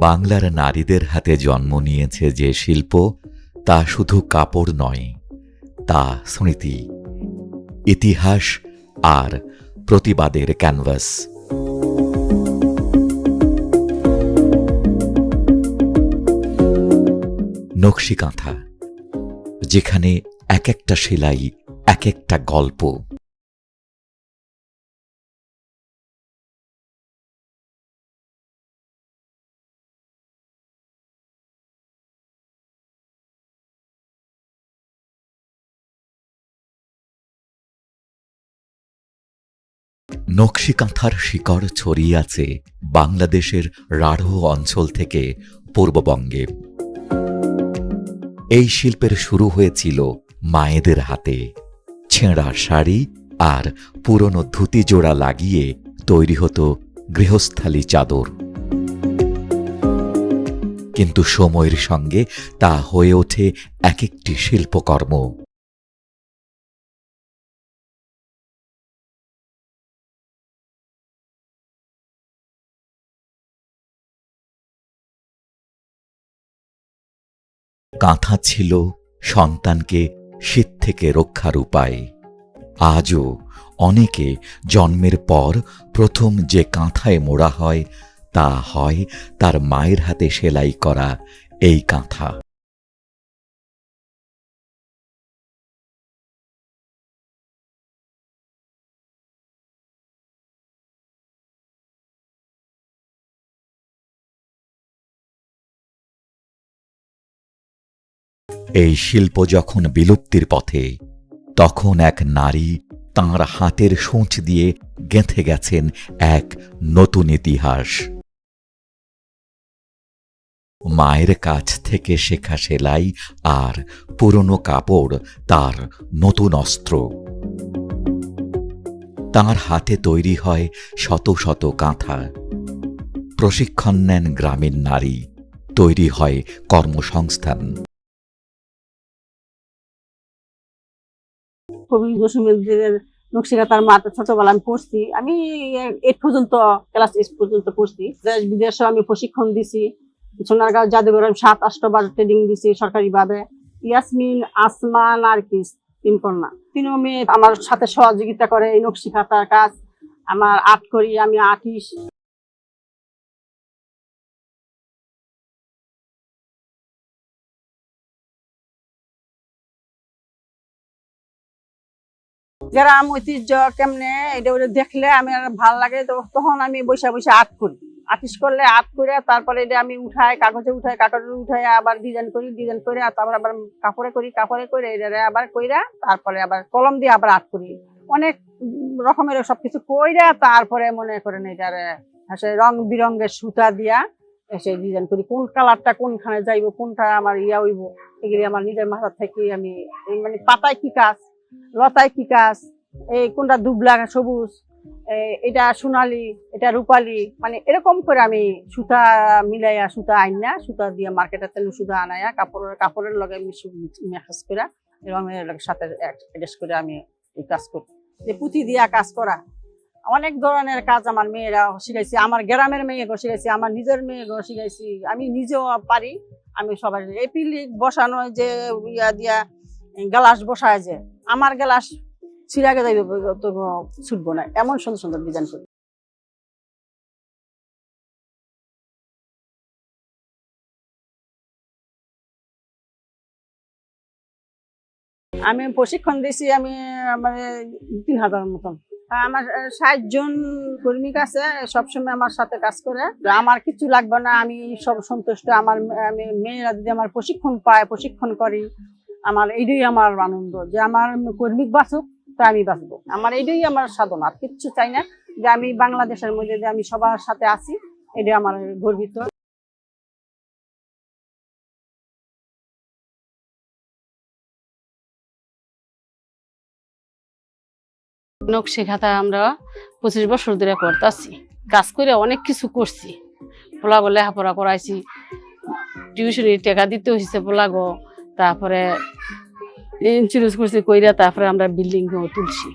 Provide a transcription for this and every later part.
বাংলার নারীদের হাতে জন্ম নিয়েছে যে শিল্প, তা শুধু কাপড় নয়, তা স্মৃতি, ইতিহাস আর প্রতিবাদের ক্যানভাস। নকশি কাঁথা যেখানে এক একটা সেলাই, এক একটা গল্প। নকশি কাঁথার শিকড় ছড়িয়ে আছে বাংলাদেশের রাঢ় অঞ্চল থেকে পূর্ববঙ্গে। এই শিল্পের শুরু হয়েছিল মায়েদের হাতে। ছেঁড়া শাড়ি আর পুরনো ধুতি জোড়া লাগিয়ে তৈরি হতো গৃহস্থালী চাদর। কিন্তু সময়ের সঙ্গে তা হয়ে ওঠে এক একটি শিল্পকর্ম। কাঁথা ছিল সন্তানকে শীত থেকে রক্ষার উপায়। আজও অনেকে জন্মের পর প্রথম যে কাঁথায় মোড়া হয়, তা হয় তার মায়ের হাতে সেলাই করা এই কাঁথা। এই শিল্প যখন বিলুপ্তির পথে, তখন এক নারী তাঁর হাতের সূঁচ দিয়ে গেঁথে গেছেন এক নতুন ইতিহাস। মায়ের কাছ থেকে শেখা সেলাই আর পুরনো কাপড় তার নতুন অস্ত্র। তাঁর হাতে তৈরি হয় শত শত কাঁথা। প্রশিক্ষণ নেন গ্রামীণ নারী। তৈরি হয় কর্মসংস্থান। কবি জসিমের নকশিকাতার মাতে ছোটবেলা আমি পড়ছি। আমি এইট পর্যন্ত, ক্লাস এইট পর্যন্ত পড়ছি। দেশ বিদেশে আমি প্রশিক্ষণ দিছি। সোনারগাঁও জাদুঘর আমি সাত আষ্টবার ট্রেনিং দিছি সরকারি ভাবে ইয়াসমিন আসমা নার্কিস তিন কন্যা তিন মেয়ে আমার সাথে সহযোগিতা করে এই নকশি খাতার কাজ। আমার আর্ট করি, আমি আর্টিস্ট গ্রাম ঐতিহ্য কেমনে, এটা দেখলে আমি ভালো লাগে তখন আমি বসে বসে আর্ট করি। আর্টিস্ট করলে আর্ট করে, তারপরে এটা আমি উঠাই, কাগজে উঠাই কাগজে উঠাই, আবার ডিজাইন করি ডিজাইন করে, তারপর আবার কাপড়ে করি, কাপড়ে করে এটা আবার কইরা, তারপরে আবার কলম দিয়ে আবার আর্ট করি। অনেক রকমের সবকিছু কইরা, তারপরে মনে করেন এটার সে রং বিরঙ্গের সুতা দিয়া এসে ডিজাইন করি, কোন কালারটা কোনখানে যাইবো, কোনটা আমার ইয়া হইব, এগুলি আমার নিজের মাথা থেকে আমি মানে পাতায় কি কাজ লতায় কি কাজ? এই কোনটা দুবলা সবুজ? এটা সোনালি, এটা রূপালি? মানে এরকম করে আমি সুতা মিলাইয়া, সুতা আইনা, সুতা দিয়ে মার্কেটের তেল সুতা আনাইয়া কাপড়ের কাপড়ের লগে মেখাজ করে রঙের সাথে অ্যাডজাস্ট করে আমি এই কাজ করি। যে পুঁথি দিয়া কাজ করা। অনেক ধরনের কাজ আমার মেয়েরা শিখাইছি। আমার গ্রামের মেয়ে শিখাইছি, আমার নিজের মেয়েকে শিখাইছি। আমি নিজেও পারি। আমি সবাই এপিলিক বসানো যে ইয়া দিয়া গ্লাস বসায় যে, আমার গ্লাস ছিঁড়াকে যাইবে ছুটবো না। এমন সুন্দর সুন্দর ডিজাইন করি। আমি প্রশিক্ষণ দিয়েছি আমি মানে তিন হাজার মতন। আমার ষাট জন কর্মিক আছে, সবসময় আমার সাথে কাজ করে। আমার কিছু লাগবে না, আমি সব সন্তুষ্ট। আমার, আমি মেয়েরা যদি আমার প্রশিক্ষণ পায়, প্রশিক্ষণ করি আমার এইটাই আমার আনন্দ, যে আমার কর্মিক বাঁচুক, তো আমি বাঁচবো। আমার এইটাই আমার সাধনা আর কিচ্ছু চাই না যে আমি বাংলাদেশের মধ্যে যে আমি সবার সাথে আছি এটা আমার গর্বিত। নকশি খাতা আমরা পঁচিশ বছর ধরে করতেছি কাজ করে অনেক কিছু করছি। পোলাগো লেখাপড়া করাইছি, টিউশনির টাকা দিতে হয়েছে পোলাগো। তারপরে ইন্স্যুরেন্স করছি কইরা তারপরে আমরা বিল্ডিং তুলছি।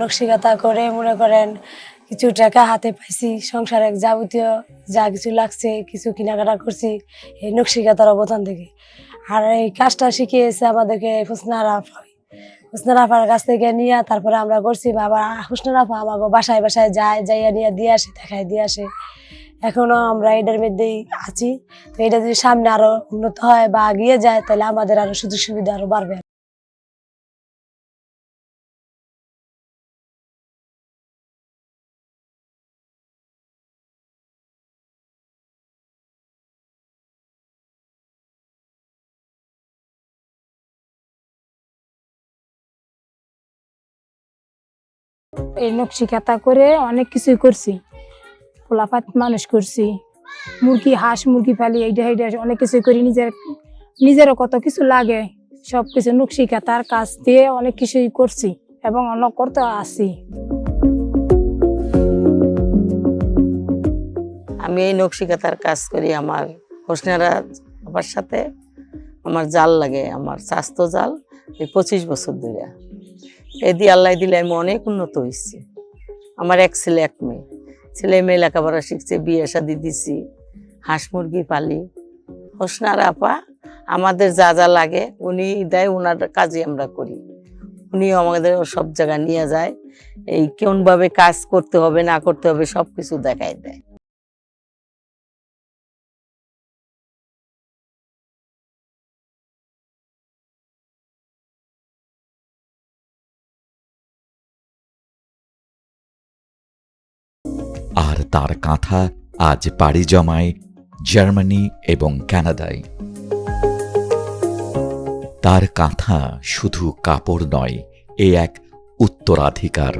নকশিকাতা করে মনে করেন, কিছু টাকা হাতে পাইছি, সংসারে যাবতীয় যা কিছু লাগছে, কিছু কেনাকাটা করছি, এই নকশিকাতার অবদান থেকে আর এই কাজটা শিখিয়েছে আমাদেরকে হুসনা রাফা হুসনা রাফার কাছ থেকে নিয়ে তারপরে আমরা করছি, বাবা, হুসনা রাফা আমাকে বাসায় বাসায় যায়, যাইয়া নিয়ে দিয়ে আসে, দেখায় দিয়ে আসে। এখনও আমরা এটার মধ্যেই আছি। তো এটা যদি সামনে আরও উন্নত হয় বা এগিয়ে যায়, তাহলে আমাদের আরও সুযোগ সুবিধা আরও বাড়বে। এই নকশি খাতা করে অনেক কিছুই করছি। পোলাপাত মানুষ করছি। মুরগি, হাঁস, মুরগি পালি এইটা এইটা অনেক কিছুই করি। নিজের নিজেরও কত কিছু লাগে। সব কিছু নকশি খাতার কাজ দিয়ে অনেক কিছুই করছি এবং অনেক করতে আছি আমি এই নকশিকাতার কাজ করি আমার হোসনারা বাবার সাথে। আমার জাল লাগে, আমার স্বাস্থ্য জাল। এই পঁচিশ বছর ধরে। এই দিয়ে আল্লাহ দিলে আমি অনেক উন্নত হয়েছি। আমার এক ছেলে, এক মেয়ে। ছেলে মেয়ে লেখাপড়া শিখছে, বিয়ে শাদি দিছি, হাঁস মুরগি পালি। হোসনার আপা, আমাদের যা যা লাগে, উনি দেয় ওনার কাজে আমরা করি। উনিও আমাদের সব জায়গায় নিয়ে যায়। এই কেমনভাবে কাজ করতে হবে, না করতে হবে সব কিছু দেখায় দেয়। তার কাঁথা আজ পাড়ি জমায় জার্মানি এবং কানাডায়। তার কাঁথা শুধু কাপড় নয়, এ এক উত্তরাধিকার।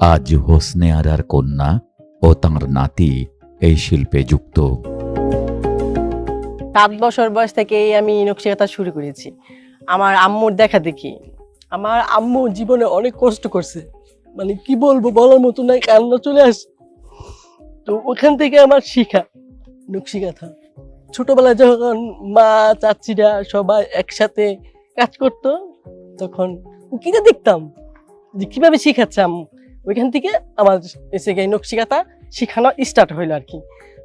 আজ হোসনে আরার কন্যা ও তাঁর নাতি এই শিল্পে যুক্ত। সাত বছর বয়স থেকেই আমি নকশিকাতা শুরু করেছি। আমার আম্মুর দেখা দেখি। আমার আম্মু জীবনে অনেক কষ্ট করছে। মানে কি বলব বলার মতো নাই, কান্না চলে আসে। তো ওখান থেকে আমার শিখা নকশিকাথা ছোটবেলায় যখন মা, চাচিরা সবাই একসাথে কাজ করতো, তখন উকিতে দেখতাম যে কীভাবে শিখাচ্ছে ওইখান থেকে আমার এসে গিয়ে নকশিকাতা শিখানো স্টার্ট হইল আর কি।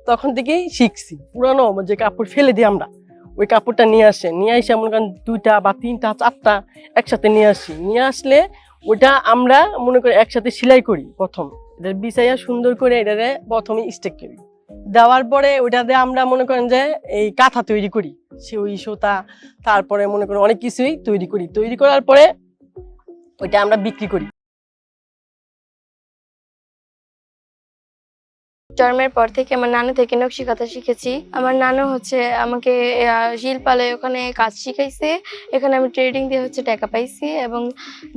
তখন থেকেই শিখছি। পুরানো যে কাপড় ফেলে দিই আমরা, ওই কাপড়টা নিয়ে আসে। নিয়ে মনে করেন দুইটা বা তিনটা, চারটা একসাথে নিয়ে আসি। নিয়ে আসলে ওটা আমরা মনে করি একসাথে সেলাই করি প্রথম। এটা বিছাইয়া সুন্দর করে এটারে প্রথমে স্টেক করি। দেওয়ার পরে ওইটাতে আমরা মনে করেন যে এই কাঁথা তৈরি করি সে ওই সুতা, তারপরে মনে করেন অনেক কিছুই তৈরি করি। তৈরি করার পরে ওইটা আমরা বিক্রি করি। জন্মের পর থেকে আমার নানু থেকে নকশি কাঁথা শিখেছি। আমার নানু হচ্ছে আমাকে শিল্পালে ওখানে কাজ শিখাইছে। এখানে আমি ট্রেডিং দিয়ে হচ্ছে টাকা পাইছি এবং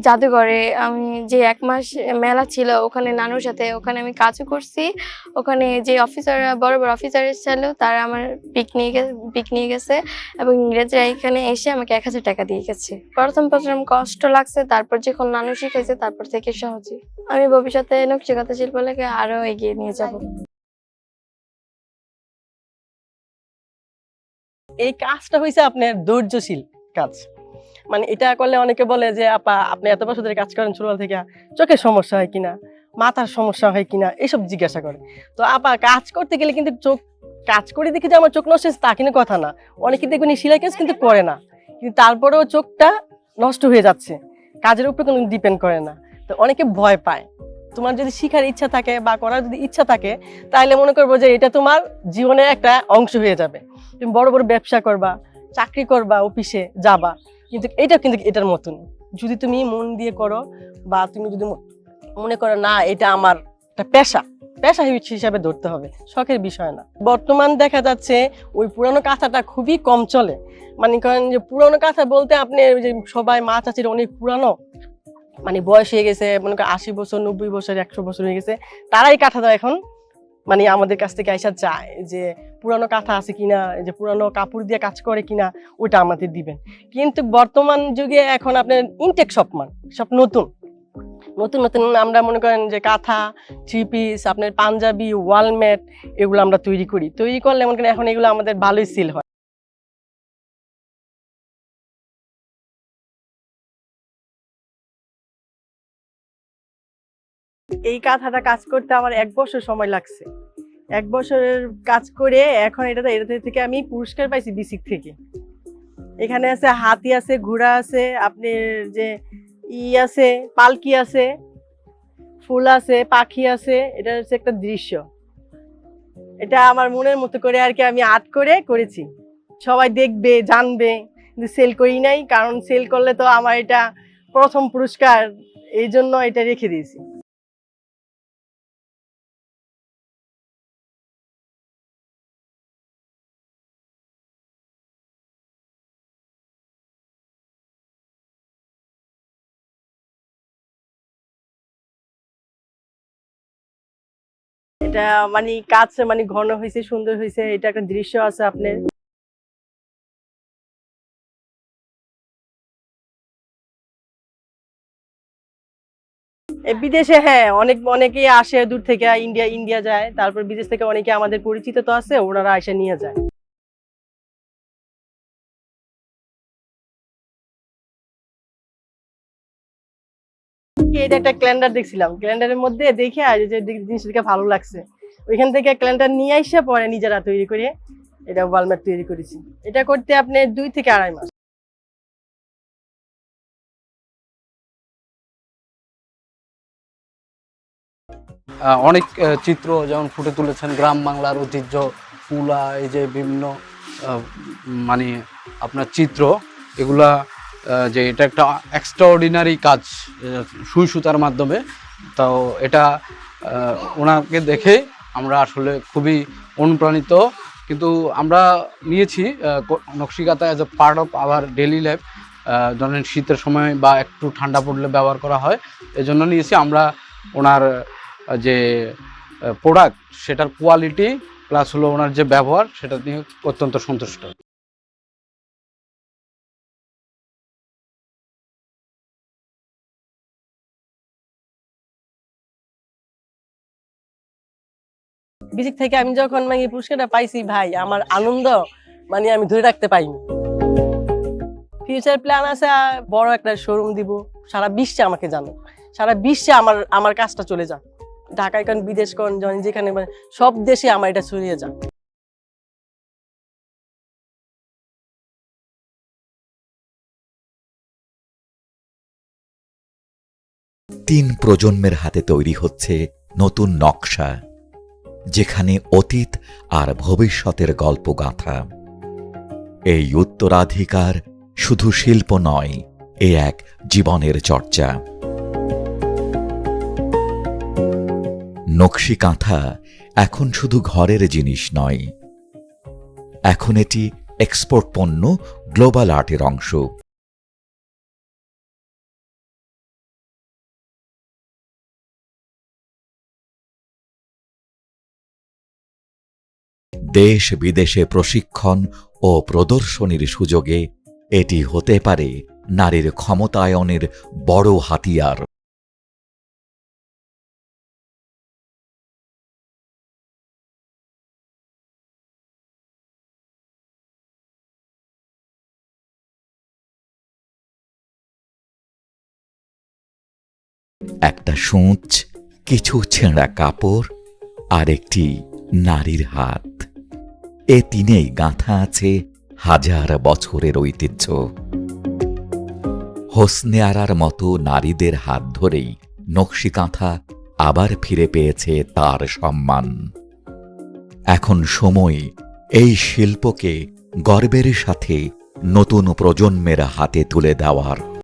জাদুঘরে আমি যে এক মাস মেলা ছিল, ওখানে নানুর সাথে ওখানে আমি কাজও করছি। ওখানে যে অফিসার বড় বড় অফিসার ছিল তারা আমার পিক নিয়ে গেছে পিক নিয়ে গেছে এবং ইংরেজরা এখানে এসে আমাকে এক হাজার টাকা দিয়ে গেছে। প্রথম প্রথম কষ্ট লাগছে, তারপর যখন নানু শিখাইছে, তারপর থেকে সহজে। আমি ভবিষ্যতে নকশি কাঁথা শিল্পটাকে আরও এগিয়ে নিয়ে যাব। এই কাজটা হয়েছে আপনার ধৈর্যশীল কাজ। মানে এটা করলে অনেকে বলে যে, আপা, আপনি এত বছর ধরে কাজ করেন ছোটবেলা থেকে, চোখের সমস্যা হয় কিনা? মাথার সমস্যা হয় কিনা? এসব জিজ্ঞাসা করে। তো আপা, কাজ করতে গেলে কিন্তু চোখ, কাজ করে দেখি যে আমার চোখ নষ্ট হয়েছে তা কিন্তু কথা না। অনেকে দেখবেন এই সেলাই কাজ কিন্তু করে না। কিন্তু তারপরেও চোখটা নষ্ট হয়ে যাচ্ছে। কাজের উপরে কোনো ডিপেন্ড করে না। তো অনেকে ভয় পায়। তোমার যদি শিখার ইচ্ছা থাকে বা করার যদি ইচ্ছা থাকে, তাহলে মনে করব যে এটা তোমার জীবনের একটা অংশ হয়ে যাবে। তুমি বড় বড় ব্যবসা করবা, চাকরি করবা, অফিসে যাবা, কিন্তু এটা কিন্তু এটার মতন। যদি তুমি মন দিয়ে করো বা তুমি যদি মনে করো না, এটা আমার একটা পেশা পেশা হিসাবে ধরতে হবে, শখের বিষয় না। বর্তমান দেখা যাচ্ছে ওই পুরানো কাঁথাটা খুবই কম চলে। মানে করেন যে পুরানো কাঁথা বলতে আপনি ওই যে সবাই মাছ চাচির অনেক পুরানো মানে বয়স হয়ে গেছে, মনে করেন আশি বছর, নব্বই বছর, একশো বছর হয়ে গেছে, তারাই কাঁথাটা এখন। মানে আমাদের কাছ থেকে আইসা চায় যে পুরানো কাঁথা আছে কিনা, যে পুরানো কাপড় দিয়ে কাজ করে কিনা ওটা আমাদের দিবেন। কিন্তু বর্তমান যুগে এখন আপনার ইনটেক সব মান সব নতুন। নতুন নতুন আমরা মনে করেন যে কাঁথা থ্রি পিস আপনার পাঞ্জাবি, ওয়ালমেট, এগুলো আমরা তৈরি করি। তৈরি করলে মনে করেন এখন এগুলো আমাদের ভালোই সিল হয়। এই কাঁথাটা কাজ করতে আমার এক বছর সময় লাগছে। এক বছরের কাজ করে এখন এটাতে এটাতে থেকে আমি পুরস্কার পাইছি বিসিক থেকে। এখানে আছে হাতি আছে, ঘোড়া আছে, আপনার যে ই আছে, পালকি আছে, ফুল আছে, পাখি আছে, এটা হচ্ছে একটা দৃশ্য। এটা আমার মনের মতো করে আর কি আমি আর্ট করে করেছি। সবাই দেখবে, জানবে, কিন্তু সেল করি নাই, কারণ সেল করলে তো আমার এটা প্রথম পুরস্কার, এই জন্য এটা রেখে দিয়েছি। এটা মানে কাজ মানে ঘন হয়েছে, সুন্দর হয়েছে, এটা একটা দৃশ্য আছে আপনার। বিদেশে হ্যাঁ অনেক অনেকেই আসে দূর থেকে, ইন্ডিয়া ইন্ডিয়া যায়, তারপর বিদেশ থেকে অনেকে আমাদের পরিচিত তো আছে, ওনারা এসে নিয়ে যায়। এটা একটা ক্যালেন্ডার দেখছিলাম। ক্যালেন্ডারের মধ্যে দেখে আর যে জিনিসটাকে ভালো লাগছে। ওইখান থেকে ক্যালেন্ডার নিয়ে এসে পরে নিজেরা তৈরি করে এটা ওয়ালমেট তৈরি করেছি। এটা করতে আপনি দুই থেকে আড়াই মাস। অনেক চিত্র যেমন ফুটে তুলেছেন, গ্রাম বাংলার ঐতিহ্য, পুলা, এই যে বিভিন্ন মানে আপনার চিত্র, এগুলা যে এটা একটা এক্সট্রাঅর্ডিনারি কাজ সুই সুতার মাধ্যমে। তো এটা ওনাকে দেখে আমরা আসলে খুবই অনুপ্রাণিত। কিন্তু আমরা নিয়েছি নকশিকাতা as a part of our daily life ধরেন শীতের সময় বা একটু ঠান্ডা পড়লে ব্যবহার করা হয়, এজন্য নিয়েছি। আমরা ওনার যে প্রোডাক্ট সেটার কোয়ালিটি প্লাস হলো ওনার যে ব্যবহার, সেটা নিয়ে অত্যন্ত সন্তুষ্ট। বিজিক থেকে আমি যখন মানে পুরস্কারটা পাইছি, ভাই, আমার আনন্দ মানে আমি ধরে রাখতে পাইনি ফিউচার প্ল্যান আছে বড় একটা শোরুম দিব। সারা বিশ্বে আমাকে জানো সারা বিশ্বে আমার আমার কাজটা চলে যাক। ঢাকায় কোন, বিদেশ জন যেখানে মানে সব দেশে আমার এটা ছড়িয়ে যাক। তিন প্রজন্মের হাতে তৈরি হচ্ছে নতুন নকশা। যেখানে অতীত আর ভবিষ্যতের গল্প গাথা। এই উত্তরাধিকার শুধু শিল্প নয়, এ এক জীবনের চর্চা। নকশি কাঁথা এখন শুধু ঘরের জিনিস নয়, এখন এটি এক্সপোর্ট পণ্য গ্লোবাল আর্টের অংশ। দেশ বিদেশে প্রশিক্ষণ ও প্রদর্শনীর সুযোগে এটি হতে পারে নারীর ক্ষমতায়নের বড় হাতিয়ার। একটা সূঁচ, কিছু ছেঁড়া কাপড় আর একটি নারীর হাত। এ তিনেই গাঁথা আছে হাজার বছরের ঐতিহ্য। হোসনে আরার মতো নারীদের হাত ধরেই নকশি কাঁথা আবার ফিরে পেয়েছে তার সম্মান। এখন সময় এই শিল্পকে গর্বের সাথে নতুন প্রজন্মের হাতে তুলে দেওয়ার।